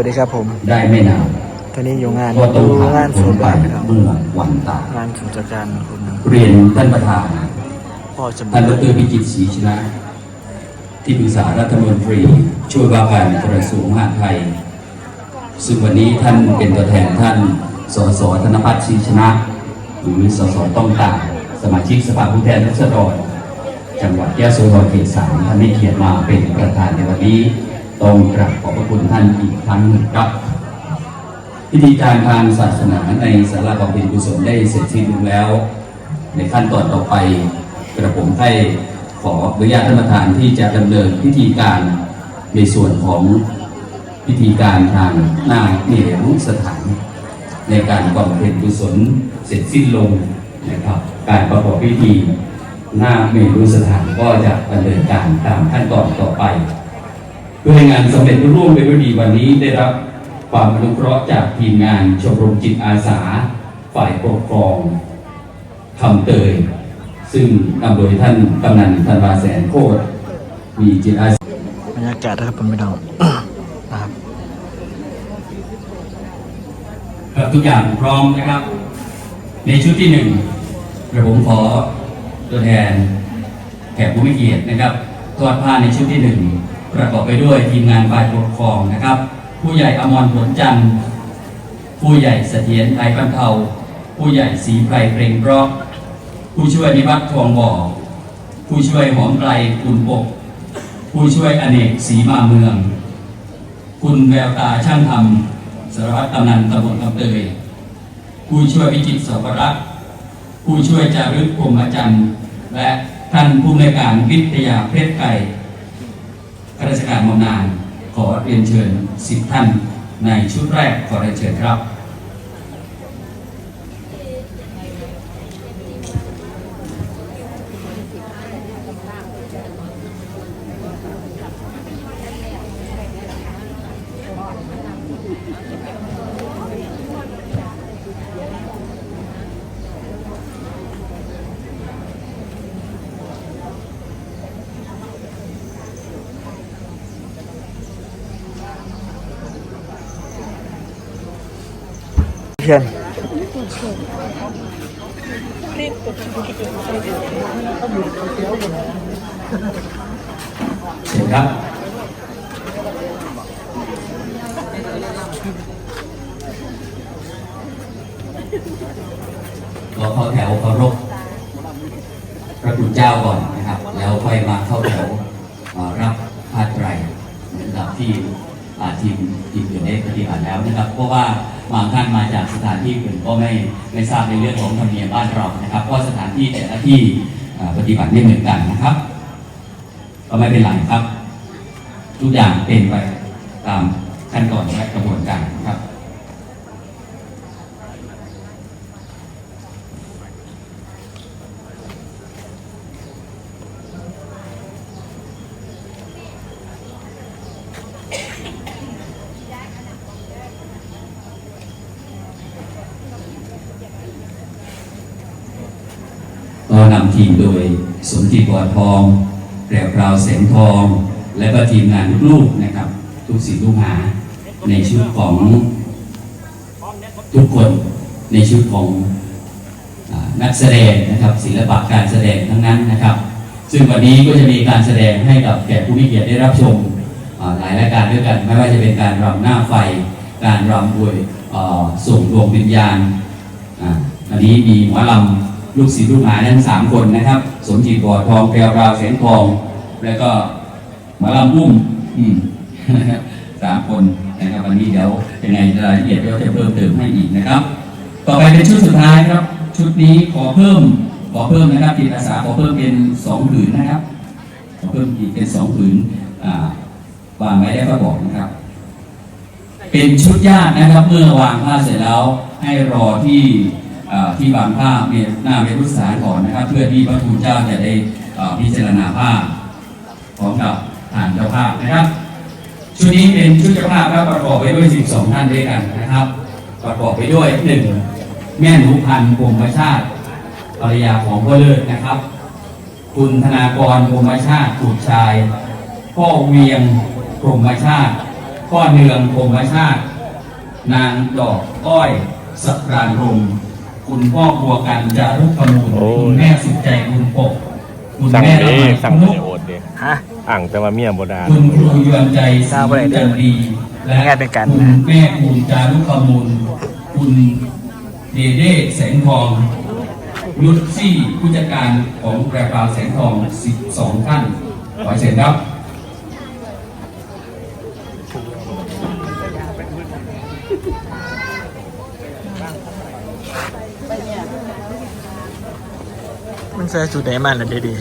วัสดีครับผม ได้ไม่นานตอนนี้อยู่งานก็ต้องดูผ่านงานผสูลบไปบ้านครับเมื่อวันตายงานสุจัดการคนหนึ่งเรียนท่านประธานพ่อจะท่านดรพิจิตรศรีชนะ ที่ปรึกษารัฐมนตรี ช่วยว่าการกระทรวงมหาดไทย ซึ่งวันนี้ท่านเป็นตัวแทนท่านสสธนพัฒน์ศรีชนะ หรือสสต้องตาสมาชิกสภาผู้แทนราษฎรจังหวัดยะโสธรเขตสามท่านได้เกียรติมาเป็นประธานในวันนี้ ต้องกราบขอบพระคุณท่านอีกครั้งหนึ่งครับ พิธีการทางศาสนาในสาราบำเพ็ญกุศลได้เสร็จสิ้นลงแล้ว ในขั้นตอนต่อไปกระผมให้ขออนุญาตท่านประธานที่จะดำเนินพิธีการในส่วนของพิธีการทางหน้าเนรุสถาน ในการบำเพ็ญกุศลเสร็จสิ้นลงนะครับ การประกอบพิธีหน้าเมรุสถานก็จะดำเนินการตามขั้นตอนต่อไป เพื่อให้งานสำเร็จรุ่ร่วงไปด้วยดีวันนี้ได้รับความอนุเคราะห์จากทีมงานชมรมจิตอาสา ฝ่ายปกครองคำเตย ซึ่งนำโดยท่านกำนันธันวาแสนโคตรมีจิตอาสาบรรยากาศนะครับผมไม่ต้องนะครับครับทุกอย่างพร้อมนะครับ ในชุดที่หนึ่งกระผมขอตัวแทนแขกผู้มีเกียรตินะครับทอดผ้าในชุดที่หนึ่ง ประกอบไปด้วยทีมงานฝ่ายปกครองนะครับ ผู้ใหญ่อมรผลจันทร์ผู้ใหญ่เสถียรไทยบรรเทา ผู้ใหญ่ศรีไพรเปรงพราะผู้ช่วยนิวัฒน์ทองบ่อ ผู้ช่วยหอมไกลคุณปก ผู้ช่วยอเนกศรีมาเมือง คุณแววตาช่างธรรมสารวัตรกำนันตำบลคำเตยผู้ช่วยวิจิตรสวรักษ์ผู้ช่วยจารึกพรมจันทร์และท่านผู้ในการวิทยาเพชรไก่ ข้าราชการบำนาญขอเรียนเชิญสิบท่านในชุดแรกขอเรียนเชิญครับ เพื่อนเชิญครับเราเข้าแถวเคารพพระคุณเจ้าก่อนนะครับ แล้วค่อยมาเข้าแถวรับผ้าไตรนะครับที่ทีมทีมอื่นได้ปฏิบัติแล้วนะครับ เพราะว่า บางท่านมาจากสถานที่อื่นก็ไม่ไม่ทราบในเรื่องของธรรมเนียมบ้านเรานะครับเพราะสถานที่แต่ละที่ปฏิบัติไม่เหมือนกันนะครับ ก็ไม่เป็นไรครับ ทุกอย่างเป็นไปตามขั้นตอนและกระบวนการครับ ก็นำทีมโดยสมจิตบัวทองแปรพราวแสงทอง และก็ทีมงานลูกๆนะครับ ทุกสิ่งทุกหาในชุดของทุกคนในชุดของอนักแสดงนะครับศิลปะการแสดงทั้งนั้นนะครับ ซึ่งวันนี้ก็จะมีการแสดงให้กับแขกผู้มีเกียรติได้รับชมหลายรายการด้วยกัน ไม่ว่าจะเป็นการรำหน้าไฟ การรำอวยส่งดวงวิญญาณอันนี้มีหมอลำ ลูกศิษย์ลูกหาทั้งสามคนนะครับ สมจิตบ่อทองแพรวราวแสงทอง แล้วก็หมอลำอุ้มอืมสามคนนะครับวันนี้เดี๋ยวยังไงรายละเอียดเดี๋ยวจะเพิ่มเติมให้อีกนะครับ ต่อไปเป็นชุดสุดท้ายครับ ชุดนี้ขอเพิ่มขอเพิ่มนะครับจิตอาสาขอเพิ่มเป็นสองผืนนะครับขอเพิ่มอีกเป็นสองผืนอ่าวางไว้ได้ก็บอกนะครับ เป็นชุดญาตินะครับ เมื่อวางผ้าเสร็จแล้วให้รอที่ ที่วางผ้าเมหน้าเมรุสานก่อนนะครับ เพื่อที่พระทูลเจ้าจะได้อ่อพิจารณาผ้าพร้อมกับฐานเจ้าภาพนะครับ ชุดนี้เป็นชุดเจ้าภาพครับประกอบไปด้วย 12 ท่านด้วยกันนะครับ ประกอบไปด้วยหนึ่งแม่หนูพันธุ์กรมชาติภรรยาของพ่อเลิศนะครับ คุณธนากรกรมชาติบุตรชายพ่อเวียงกรมชาติพ่อเนืองพรมชาติ นางดอกอ้อยสักรานรม คุณพ่อบัวกันจารุขมูลโอ้คุณแม่สุดใจคุณปกคุณสั่งแม่เด้ละไมสั่งนุไม่กโอดเด้ฮะอ่างแต่ว่าเมียบ่ดาคุณครูยวนใจศทราบรีอะไรเด้จัอนดีและงานเป็นกันคุณนะแม่คุณจารุขมูลคุณเดเด้แสงทองนุชซี่ผู้จัดการของแปรปราวแสงทอง12ท่านขอเชิญครับ ใส่สูตรไหนมาล่ะเดี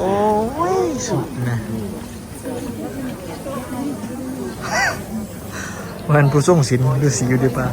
โอ้ยสุดนะวันผู้ส่งสินฤาษีอยู่ดีป่ะ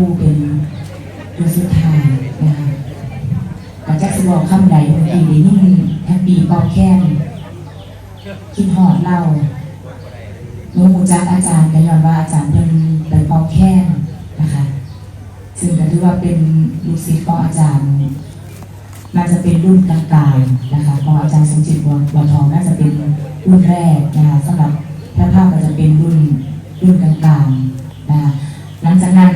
ู่เป็นมือสุดท้ายนะคะก็จักสิบอกคำใดเมื่อกี้นี้นี่แฮปปี้ป่าแค้นคิดหอดเล่าหนูมูจักอาจารย์ก็ยอนว่าอาจารย์เพิ่นไปเป่าแค้นนะคะ ซึ่งก็ถือว่าเป็นลูกศิษย์ของอาจารย์น่าจะเป็นรุ่นกลางๆนะคะของอาจารย์สมจิตวังวังทองน่าจะเป็นรุ่นแรกนะคะสำหรับพระภาพก็จะเป็นรุ่นรุ่นกลางๆนะคะหลังจากนั้น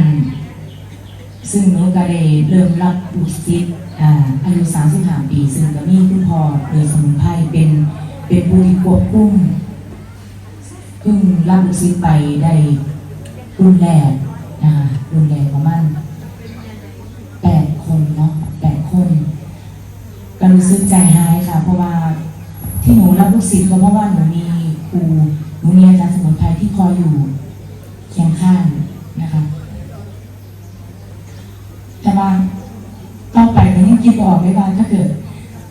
ซึ่งหนูก็ ได้เริ่มรับลูกศิษย์อ่าอายุ35ปีซึ่งก็มีคุณพ่อเรือสมุนไพรเป็นเป็นผู้ที่ควบคุมเพิ่งรับลูกศิษย์ไปได้รุ่นแรกนะคะรุ่นแรกประมาณแปดคนเนาะแปดคนก็รู้สึกใจหายค่ะ เพราะว่าที่หนูรับลูกศิษย์ก็เพราะว่าหนูมีครูหนูมีอาจารย์สมุนไพรที่คอยอยู่เคียงข้างนะคะ แต่ว่าต่อไปก็ยังคิดบ่ออกไม่ว่าถ้าเกิด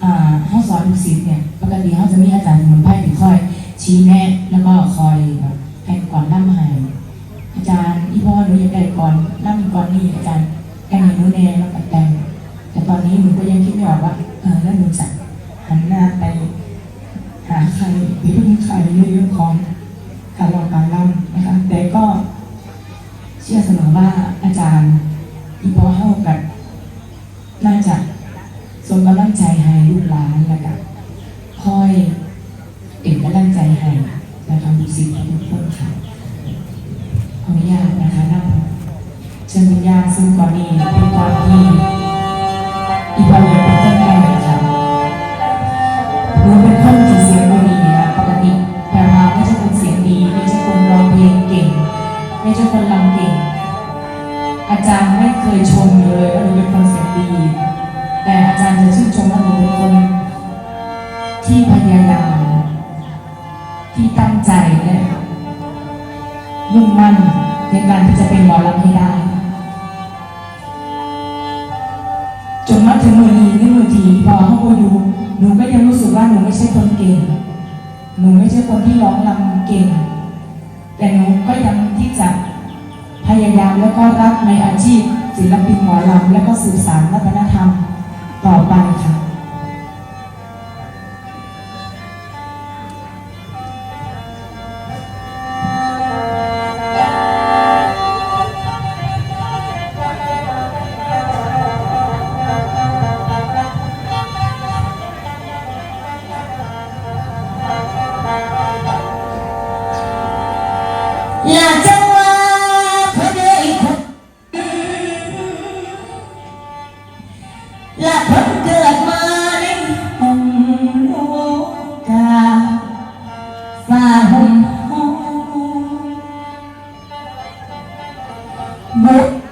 อ่าเขา สิบเนี่ยปกติเขาจะมีอาจารย์สมุนไพรที่คอย ชี้แนะแล้วก็คอยแบบให้ก่อนนั่ให้อาจารย์อีพ่อหนูอยากได้ก่อนนั่ก่อนนี่อาจารย์แค่นี้หนูแน่แล้วก็แต่งแต่ตอนนี้หนูก็ยังคิดไม่ออกว่าเออแล้วหนูจะหันหน้าไปหาใครหรือพึ่งใครในเรื่องของการลองการล่ำนะคะแต่ก็เชื่อเสมอว่าอาจารย์อีพอเฮากับน่าจะทรงกำลังใจให้ลูกหลานนะคะคอยเป็นกำลังใจให้นะคะบุศิษย์ทุกคนค่ะขออนุญาตนะคะนั่งเชิญวิญญาณ ซึ่งก่อนนี้เป็นตอนที่อีกวันหนึ่งเป็นต้นไปค่ะหนูเป็นคนที่เสียงดีนะปกติแต่มาไม่ใช่คนเสียงดีไม่ใช่คนร้องเพลงเก่ง ไม่ใช่คนรำเก่ง อาจารย์ไม่เคยชมเลยว่าหนูเป็นคนเสียงดี แต่อาจารย์จะชื่นชมว่าหนูเป็นคน ที่พยายามที่ตั้งใจและมุ่งมั่น จนมาถึงมือนี้นี่มือทีพอเข้าไปดูหนูก็ยังรู้สึกว่าหนูไม่ใช่คนเก่ง หนูไม่ใช่คนที่ร้องรำเก่ง แต่หนูก็ยังที่จะพยายามแล้วก็รักในอาชีพศิลปินหมอลำแล้วก็สื่อสารวัฒนธรรมต่อไปค่ะ muito